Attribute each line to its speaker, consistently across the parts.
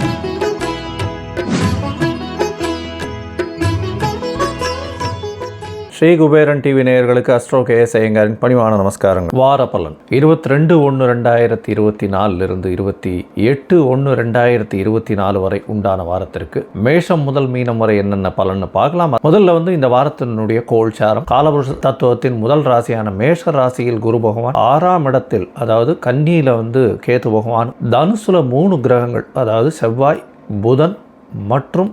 Speaker 1: Thank you. Sri Kuberan TV நேயர்களுக்கு astro K S ஐயங்காரின் பணிவான நமஸ்காரங்கள். வார பலன் இருபத்தி ரெண்டு ஒன்று ரெண்டாயிரத்தி இருபத்தி நாலிலிருந்து இருபத்தி எட்டு ஒன்று ரெண்டாயிரத்தி இருபத்தி நாலு வரை உண்டான வாரத்திற்கு மேஷம் முதல் மீனம் வரை என்னென்ன பலன்னு பார்க்கலாம்? முதல்ல வந்து இந்த வாரத்தினுடைய கோல்சாரம். காலபுருஷ தத்துவத்தின் முதல் ராசியான மேஷ ராசியில் குரு பகவான் ஆறாம் இடத்தில் அதாவது கன்னியில வந்து கேது பகவான் தனுசுல மூணு கிரகங்கள் அதாவது செவ்வாய் புதன் மற்றும்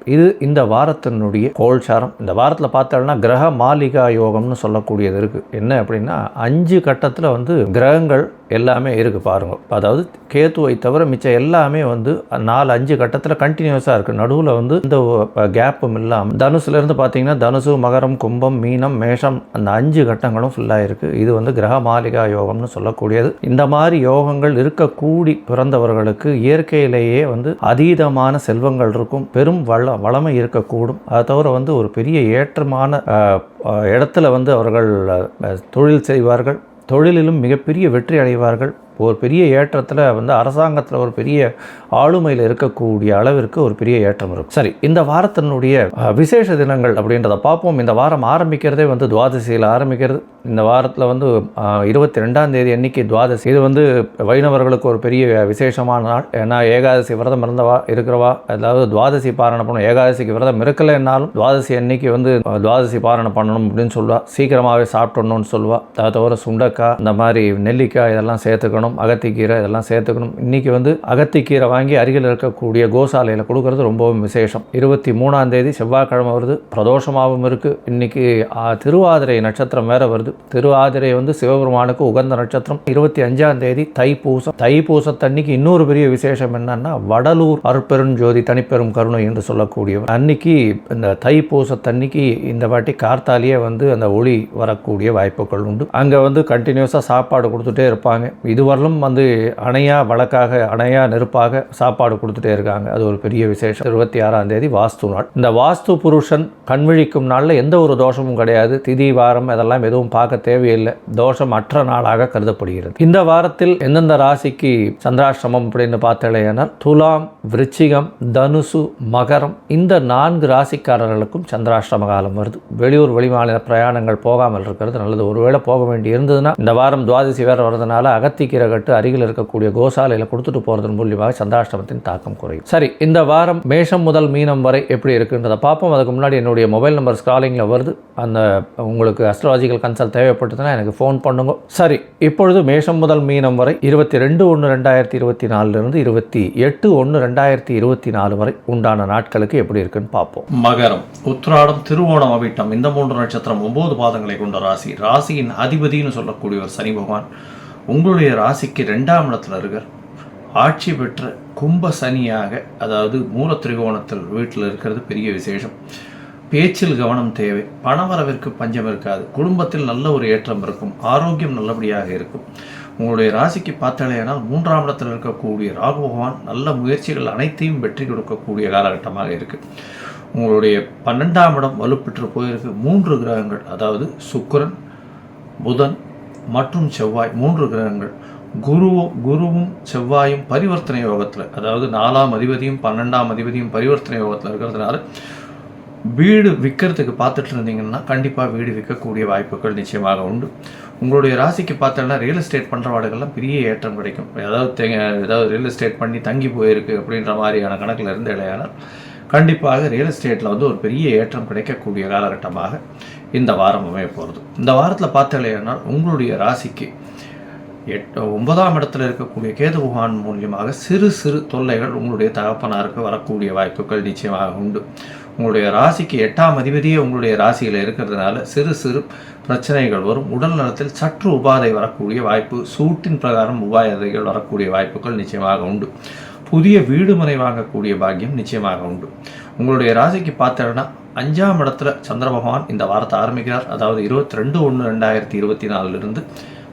Speaker 1: இது இந்த வாரத்தினுடைய கோல்சாரம். இந்த வாரத்தில் பார்த்தோம்னா கிரக மாளிகா யோகம்னு சொல்லக்கூடியது இருக்குது என்ன அப்படின்னா அஞ்சு கட்டத்தில் வந்து கிரகங்கள் எல்லாமே இருக்குது பாருங்கள் அதாவது கேத்துவை தவிர மிச்சம் எல்லாமே வந்து நாலு அஞ்சு கட்டத்தில் கண்டினியூஸாக இருக்குது நடுவில் வந்து இந்த கேப்பும் இல்லாமல் தனுசுலேருந்து பார்த்தீங்கன்னா தனுசு மகரம் கும்பம் மீனம் மேஷம் அந்த அஞ்சு கட்டங்களும் ஃபுல்லாக இருக்குது இது வந்து கிரக மாளிகா யோகம்னு சொல்லக்கூடியது. இந்த மாதிரி யோகங்கள் இருக்கக்கூடி பிறந்தவர்களுக்கு இயற்கையிலேயே வந்து அதீதமான செல்வங்கள் இருக்கும். பெரும் வள வளமை இருக்கக்கூடும். அதை தவிர வந்து ஒரு பெரிய ஏற்றமான இடத்துல வந்து அவர்கள் தொழில் செய்வார்கள். தொழிலிலும் மிகப்பெரிய வெற்றி அடைவார்கள். ஒரு பெரிய ஏற்றத்தில் வந்து அரசாங்கத்தில் ஒரு பெரிய ஆளுமையில் இருக்கக்கூடிய அளவிற்கு ஒரு பெரிய ஏற்றம் இருக்கும். சரி இந்த வாரத்தினுடைய விசேஷ தினங்கள் அப்படின்றத பார்ப்போம். இந்த வாரம் ஆரம்பிக்கிறதே வந்து துவாதசியில் ஆரம்பிக்கிறது. இந்த வாரத்தில் வந்து இருபத்தி ரெண்டாம் தேதி அன்னைக்கு துவாதசி. இது வந்து வைணவர்களுக்கு ஒரு பெரிய விசேஷமான நாள். ஏன்னா ஏகாதசி விரதம் இருந்தவா இருக்கிறவா அதாவது துவாதசி பாரணம் பண்ணணும். ஏகாதசிக்கு விரதம் இருக்கலைன்னாலும் துவாதசி அன்னைக்கு வந்து துவாதசி பாரணம் பண்ணணும் அப்படின்னு சொல்லுவா. சீக்கிரமாகவே சாப்பிட்டணும்னு சொல்லுவா. அதை தவிர சுண்டக்காய் இந்த மாதிரி நெல்லிக்காய் இதெல்லாம் சேர்த்துக்கணும். அகத்திக்கீரை இதெல்லாம் சேர்த்துக்கணும். இன்னைக்கு வந்து அகத்திக்கீரை வாங்கி அருகில் இருக்கக்கூடிய கோசாலையில் கொடுக்கறது ரொம்பவும் விசேஷம். இருபத்தி மூணாம் தேதி செவ்வாய்க்கிழமை வருது. பிரதோஷமாகவும் இருக்குது இன்றைக்கி திருவாதிரை நட்சத்திரம் வேறு வருது. திருவாதிரை வந்து சிவபெருமானுக்கு உகந்த நட்சத்திரம். இருபத்தி அஞ்சாம் தேதி தைப்பூசம். தைப்பூசத்தன்னைக்கு இன்னொரு பெரிய விசேஷம் என்னன்னா வடலூர் அருட்பெருஞ்சோதி தனிப்பெரும் கருணை என்று சொல்லக்கூடியவர். அன்னைக்கு இந்த தைப்பூசத்தன்னைக்கு இந்த வாட்டி கார்த்தாலேயே வந்து அந்த ஒளி வரக்கூடிய வாய்ப்புகள் உண்டு. அங்கே வந்து கண்டினியூஸாக சாப்பாடு கொடுத்துட்டே இருப்பாங்க. இதுவரையிலும் வந்து அணையா வழக்காக அணையா நெருப்பாக சாப்பாடு கொடுத்துட்டே இருக்காங்க. அது ஒரு பெரிய விசேஷம். இருபத்தி ஆறாம் தேதி வாஸ்து நாள். இந்த வாஸ்து புருஷன் கண்விழிக்கும் நாளில் எந்த ஒரு தோஷமும் கிடையாது. திதி வாரம் அதெல்லாம் எதுவும் பார்க்க தேவையில்லை. தோஷம் அற்ற நாளாக கருதப்படுகிறது. இந்த வாரத்தில் எந்தெந்த ராசிக்கு சந்திராஷ்டிரமம் அப்படின்னு பார்த்தேனால் துலாம் விருச்சிகம் தனுசு மகரம் இந்த நான்கு ராசிக்காரர்களுக்கும் சந்திராஷ்டிரம காலம் வருது. வெளியூர் வெளிமாநில பிரயாணங்கள் போகாமல் இருக்கிறது. நல்லது ஒருவேளை போக வேண்டி இருந்ததுன்னா இந்த வாரம் துவாதசி வேற வரதுனால அகத்திக்கீரை கட்டு அருகில் இருக்கக்கூடிய கோசாலையில் கொடுத்துட்டு போகிறதன் மூலியமாக சந்திராஷ்டிரமத்தின் தாக்கம் குறையும். சரி இந்த வாரம் மேஷம் முதல் மீனம் வரை எப்படி இருக்குன்றதை பார்ப்போம். அதுக்கு முன்னாடி என்னுடைய மொபைல் நம்பர் ஸ்க்ராலிங்கில் வருது. அந்த உங்களுக்கு அஸ்ட்ராலஜிக்கல் கன்சல்ட் தேவைப்பட்டதுன்னா எனக்கு ஃபோன் பண்ணுங்க. சரி இப்பொழுது மேஷம் முதல் மீனம் வரை இருபத்தி ரெண்டு ஒன்று ரெண்டாயிரத்தி இருபத்தி நாலுலேருந்து இருபத்தி எட்டு ஒன்று ரெண்டாயிரத்தி இருபத்தி நாலு வரை உண்டான நாட்களுக்கு எப்படி இருக்குன்னு பார்ப்போம்.
Speaker 2: மகரம் உத்ராடம் திருவோணம் அவிட்டம் இந்த மூன்று நட்சத்திரம் ஒன்பது பாதங்களை கொண்ட ராசி. ராசியின் அதிபதினு சொல்லக்கூடியவர் சனி பகவான் உங்களுடைய ராசிக்கு ரெண்டாம் இடத்துல இருக்கார். ஆட்சி பெற்ற கும்ப சனியாக அதாவது மூல திரிகோணத்தில் வீட்டில் இருக்கிறது பெரிய விசேஷம். பேச்சில் கவனம் தேவை. பணவரவிற்கு பஞ்சம் இருக்காது. குடும்பத்தில் நல்ல ஒரு ஏற்றம் இருக்கும். ஆரோக்கியம் நல்லபடியாக இருக்கும். உங்களுடைய ராசிக்கு பார்த்தாலேனால் மூன்றாம் இடத்தில் இருக்கக்கூடிய ராகு பகவான் நல்ல முயற்சிகள் அனைத்தையும் வெற்றி கொடுக்கக்கூடிய காலகட்டமாக இருக்குது உங்களுடைய பன்னெண்டாம் இடம் வலுப்பெற்று போயிருக்கு. மூன்று கிரகங்கள் அதாவது சுக்கரன் புதன் மற்றும் செவ்வாய் மூன்று கிரகங்கள். குருவும் குருவும் செவ்வாயும் பரிவர்த்தனை யோகத்தில் அதாவது நாலாம் அதிபதியும் பன்னெண்டாம் அதிபதியும் பரிவர்த்தனை யோகத்தில் இருக்கிறதுனால வீடு விற்கிறதுக்கு பார்த்துட்டு இருந்தீங்கன்னா கண்டிப்பாக வீடு விற்கக்கூடிய வாய்ப்புகள் நிச்சயமாக உண்டு. உங்களுடைய ராசிக்கு பார்த்தோன்னா ரியல் எஸ்டேட் பண்ணுறவாடுகள்லாம் பெரிய ஏற்றம் கிடைக்கும். ஏதாவது தே ஏதாவது ரியல் எஸ்டேட் பண்ணி தங்கி போயிருக்கு அப்படின்ற மாதிரியான கணக்கில் இருந்து இல்லையானால் கண்டிப்பாக ரியல் எஸ்டேட்டில் வந்து ஒரு பெரிய ஏற்றம் கிடைக்கக்கூடிய காலகட்டமாக இந்த வாரம் அமைய போகிறது இந்த வாரத்தில் பார்த்தலையானால் உங்களுடைய ராசிக்கு எட்டு ஒன்பதாம் இடத்துல இருக்கக்கூடிய கேது புகான் மூலியமாக சிறு சிறு தொல்லைகள் உங்களுடைய தகப்பனாருக்கு வரக்கூடிய வாய்ப்புகள் நிச்சயமாக உண்டு. உங்களுடைய ராசிக்கு எட்டாம் அதிபதியே உங்களுடைய ராசியில் இருக்கிறதுனால சிறு சிறு பிரச்சனைகள் வரும். உடல் நலத்தில் சற்று உபாதை வரக்கூடிய வாய்ப்பு சூட்டின் பிரகாரம் உபாதைகள் வரக்கூடிய வாய்ப்புகள் நிச்சயமாக உண்டு. புதிய வீடு மனை வாங்கக்கூடிய பாக்கியம் நிச்சயமாக உண்டு. உங்களுடைய ராசிக்கு பார்த்தோன்னா
Speaker 1: அஞ்சாம் இடத்துல சந்திர பகவான் இந்த வாரத்தை ஆரம்பிக்கிறார். அதாவது இருபத்தி ரெண்டு ஒன்று ரெண்டாயிரத்தி இருபத்தி நாலுலேருந்து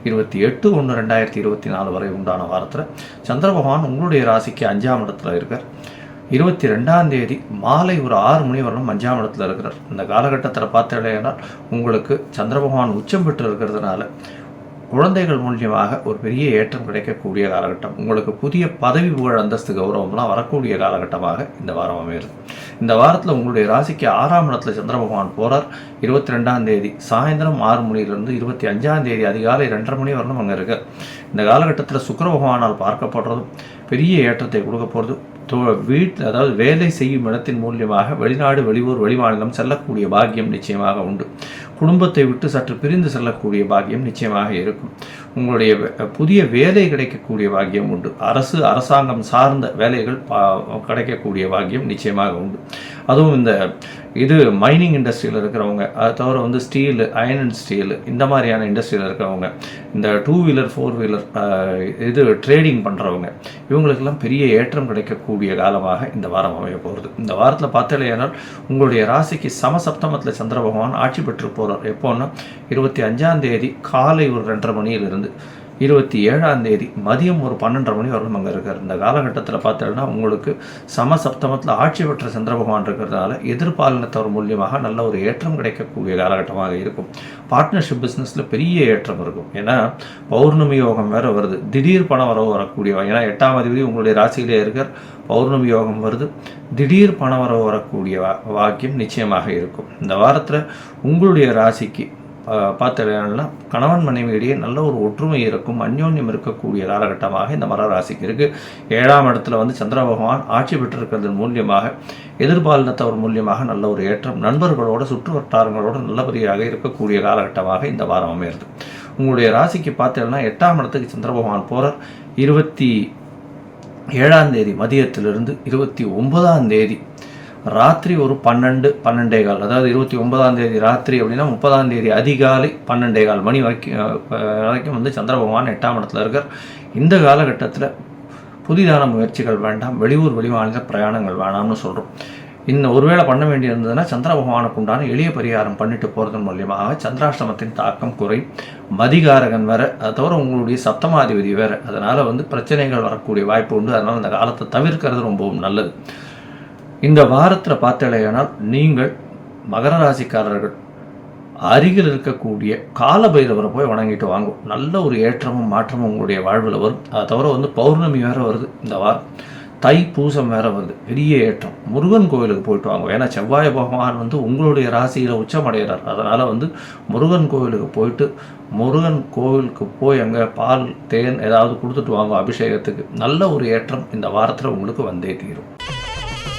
Speaker 1: இருபத்தி எட்டு ஒன்று ரெண்டாயிரத்தி இருபத்தி நாலு வரை உண்டான வாரத்தில் சந்திர பகவான் உங்களுடைய ராசிக்கு அஞ்சாம் இடத்துல இருக்கார். இருபத்தி ரெண்டாம் தேதி மாலை ஒரு ஆறு மணி வரலும் அஞ்சாம் இடத்துல இருக்கிறார். இந்த காலகட்டத்தில் பார்த்தீங்கன்னா உங்களுக்கு சந்திர பகவான் உச்சம் பெற்று இருக்கிறதுனால குழந்தைகள் மூலியமாக ஒரு பெரிய ஏற்றம் கிடைக்கக்கூடிய காலகட்டம். உங்களுக்கு புதிய பதவி புகழ் அந்தஸ்து கௌரவம்லாம் வரக்கூடிய காலகட்டமாக இந்த வாரம் அமைகிறது. இந்த வாரத்தில் உங்களுடைய ராசிக்கு ஆறாம் இடத்துல சந்திர பகவான் போகிறார் இருபத்தி ரெண்டாம் தேதி சாயந்தரம் ஆறு மணிலிருந்து இருபத்தி அஞ்சாம் தேதி அதிகாலை ரெண்டரை மணி வரணும் அங்கே இருக்கார் இந்த காலகட்டத்தில் சுக்கர பகவானால் பார்க்கப்படுறதும் பெரிய ஏற்றத்தை கொடுக்க போகிறது தோ வீட்டில் அதாவது வேலை செய்யும் இடத்தின் மூலியமாக வெளிநாடு வெளியூர் வெளிமாநிலம் செல்லக்கூடிய பாக்கியம் நிச்சயமாக உண்டு. குடும்பத்தை விட்டு சற்று பிரிந்து செல்லக்கூடிய பாக்கியம் நிச்சயமாக இருக்கும். உங்களுடைய புதிய வேலை கிடைக்கக்கூடிய பாக்கியம் உண்டு. அரசு அரசாங்கம் சார்ந்த வேலைகள் பா- கிடைக்கக்கூடிய பாக்கியம் நிச்சயமாக உண்டு. அதுவும் இந்த இது மைனிங் இண்டஸ்ட்ரியில் இருக்கிறவங்க அது தவிர வந்து ஸ்டீலு அயன் அண்ட் ஸ்டீலு இந்த மாதிரியான இண்டஸ்ட்ரியில் இருக்கிறவங்க இந்த டூ வீலர் ஃபோர் வீலர் இது ட்ரேடிங் பண்ணுறவங்க இவங்களுக்கெல்லாம் பெரிய ஏற்றம் கிடைக்கக்கூடிய காலமாக இந்த வாரம் அமைய போகிறது இந்த வாரத்தில் பார்த்தலையானால் உங்களுடைய ராசிக்கு சமசப்தமத்தில் சந்திர பகவான் ஆட்சி பெற்று போகிறார் எப்போன்னா இருபத்தி அஞ்சாம் தேதி காலை ஒரு ரெண்டரை மணியிலிருந்து இருபத்தி ஏழாம் தேதி மதியம் ஒரு பன்னெண்டரை மணி வரலும் அங்கே இருக்கார். இந்த காலகட்டத்தில் பார்த்தோன்னா உங்களுக்கு சமசப்தமத்தில் ஆட்சி பெற்ற சந்திர பகவான் இருக்கிறதுனால எதிர்பாலினத்தவர் மூலியமாக நல்ல ஒரு ஏற்றம் கிடைக்கக்கூடிய காலகட்டமாக இருக்கும். பார்ட்னர்ஷிப் பிஸ்னஸில் பெரிய ஏற்றம் இருக்கும். ஏன்னா பௌர்ணமி யோகம் வேறு வருது. திடீர் பண வரவு வரக்கூடிய ஏன்னா எட்டாம் அதிபதி உங்களுடைய ராசியிலே இருக்கார். பௌர்ணமி யோகம் வருது. திடீர் பணம் வரவு வரக்கூடிய வா- வாக்கியம் நிச்சயமாக இருக்கும். இந்த வாரத்தில் உங்களுடைய ராசிக்கு பார்த்தீங்கன்னா கணவன் மனைவியிடையே நல்ல ஒரு ஒற்றுமை இருக்கும் அந்யோன்யம் இருக்கக்கூடிய காலகட்டமாக இந்த மர ராசிக்கு இருக்குது ஏழாம் இடத்துல வந்து சந்திர பகவான் ஆட்சி பெற்றிருக்கிறது மூலியமாக எதிர்பாலினத்தவர் மூலியமாக நல்ல ஒரு ஏற்றம் நண்பர்களோட சுற்று வட்டாரங்களோட நல்லபடியாக இருக்கக்கூடிய காலகட்டமாக இந்த வாரம் அமையிறது. உங்களுடைய ராசிக்கு பார்த்தீங்கன்னா எட்டாம் இடத்துக்கு சந்திர பகவான் போகிறார் இருபத்தி ஏழாம் தேதி மதியத்திலிருந்து இருபத்தி ஒன்பதாம் தேதி ராத்திரி ஒரு பன்னெண்டு பன்னெண்டே கால். அதாவது இருபத்தி ஒன்பதாம் தேதி ராத்திரி அப்படின்னா முப்பதாம் தேதி அதிகாலை பன்னெண்டே கால். மணி வரைக்கும் வரைக்கும் வந்து சந்திர பகவான் எட்டாம் இடத்துல இருக்கார். இந்த காலகட்டத்தில் புதிதான முயற்சிகள் வேண்டாம் வெளியூர் வெளிமாநில பிரயாணங்கள் வேணாம்னு சொல்கிறோம் இன்னும் ஒருவேளை பண்ண வேண்டியிருந்ததுன்னா சந்திர பகவானுக்கு உண்டான எளிய பரிகாரம் பண்ணிட்டு போகிறதன் மூலியமாக சந்திராஷ்டமத்தின் தாக்கம் குறை மதிகாரகன் வேற அதை தவிர உங்களுடைய சப்தமாதிபதி வேறு. அதனால் வந்து பிரச்சனைகள் வரக்கூடிய வாய்ப்பு உண்டு. அதனால் அந்த காலத்தை தவிர்க்கிறது ரொம்பவும் நல்லது. இந்த வாரத்தில் பார்த்தலையானால் நீங்கள் மகர ராசிக்காரர்கள் அருகில் இருக்கக்கூடிய காலபைரவரை போய் வணங்கிட்டு வாங்கும் நல்ல ஒரு ஏற்றமும் மாற்றமும் உங்களுடைய வாழ்வில் வரும். அதை தவிர வந்து பௌர்ணமி வேறு வருது இந்த வாரம். தை பூசம் வேறு வருது. பெரிய ஏற்றம். முருகன் கோயிலுக்கு போயிட்டு வாங்க. ஏன்னா செவ்வாய் பகவான் வந்து உங்களுடைய ராசியில் உச்சமடைகிறார். அதனால் வந்து முருகன் கோயிலுக்கு போயிட்டு முருகன் கோவிலுக்கு போய் அங்கே பால் தேன் ஏதாவது கொடுத்துட்டு வாங்க அபிஷேகத்துக்கு. நல்ல ஒரு ஏற்றம் இந்த வாரத்தில் உங்களுக்கு வந்தே தீரும்.